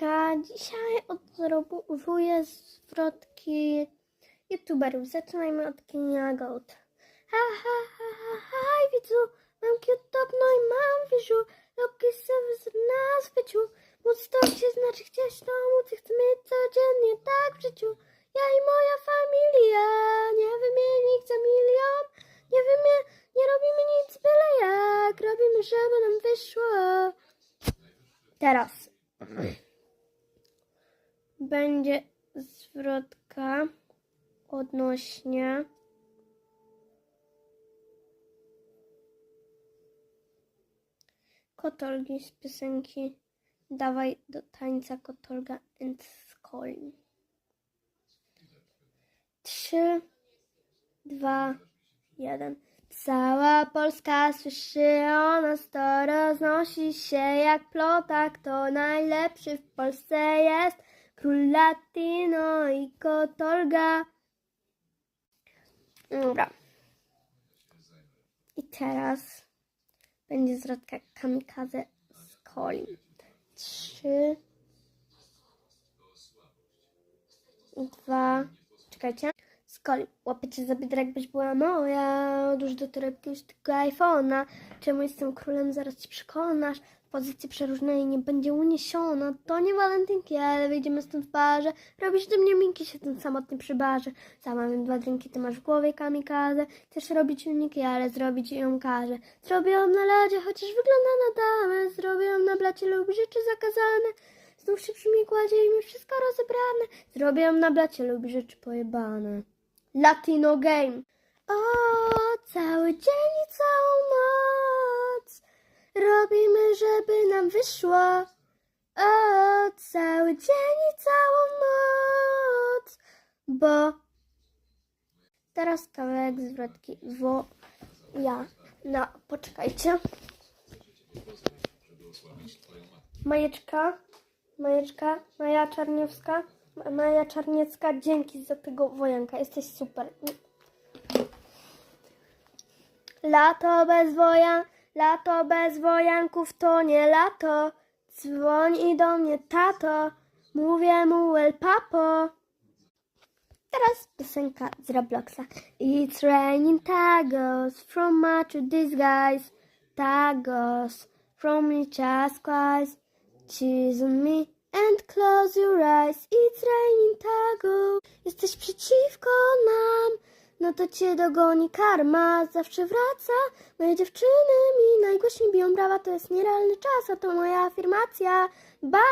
Dzisiaj odrobowuję zwrotki youtuberów. Zaczynajmy od Kenia Goat. Ha ha ha ha haj widzu, mam cute top, no i mam wieżu. Loki sobie na zbyciu. Móc to się znaczy chcieć to móc chcę mieć codziennie tak w życiu. Ja i moja familia, nie wymienić za milion. Nie wymie, nie robimy nic byle jak, robimy żeby nam wyszło. Teraz będzie zwrotka odnośnie Kotolgi z piosenki Dawaj do tańca Kotolga and Skolin. Trzy, dwa, jeden. Cała Polska słyszy o nas, to roznosi się jak plotak, to najlepszy w Polsce jest król latino i kotolga. Dobra. I teraz będzie zwrotka kamikaze z coli. Trzy, dwa, czekajcie. Skoli, łapię cię za biodra, jakbyś była moja. Odłóż do torebki już tylko iPhone'a. Czemu jestem królem, zaraz ci przekonasz. W pozycji przeróżnej nie będzie uniesiona. To nie walentynki, ale wyjdziemy stąd w barze. Robisz do mnie minki, siedząc samotnie przy barze. Sama wiem dwa drinki, ty masz w głowie kamikazę. Chcesz robić uniki, ale zrobić ją każę. Zrobię ją na lodzie, chociaż wygląda na damę. Zrobię ją na blacie lub rzeczy zakazane. Znów się przy mnie kładzie i mi wszystko rozebrane. Zrobię ją na blacie lub rzeczy pojebane. Latino Game. O, cały dzień i całą robimy, żeby nam wyszło. O, cały dzień i całą noc, bo teraz kawałek zwrotki wo ja. No poczekajcie. Majeczka Majeczka Maja Czarniewska Maja Czarniecka dzięki za tego wojanka jesteś super. Lato bez wojan, lato bez wojanków to nie lato. Dzwoń i do mnie tato, mówię mu el papo. Teraz piosenka z Robloxa. It's raining tacos from macho disguise. Tacos from each skies. Cheese on me and close your eyes. It's raining tacos. Jesteś przeciwko nam. No to cię dogoni karma, zawsze wraca. Moje dziewczyny mi najgłośniej biją brawa, to jest nierealny czas, a to moja afirmacja. Bye!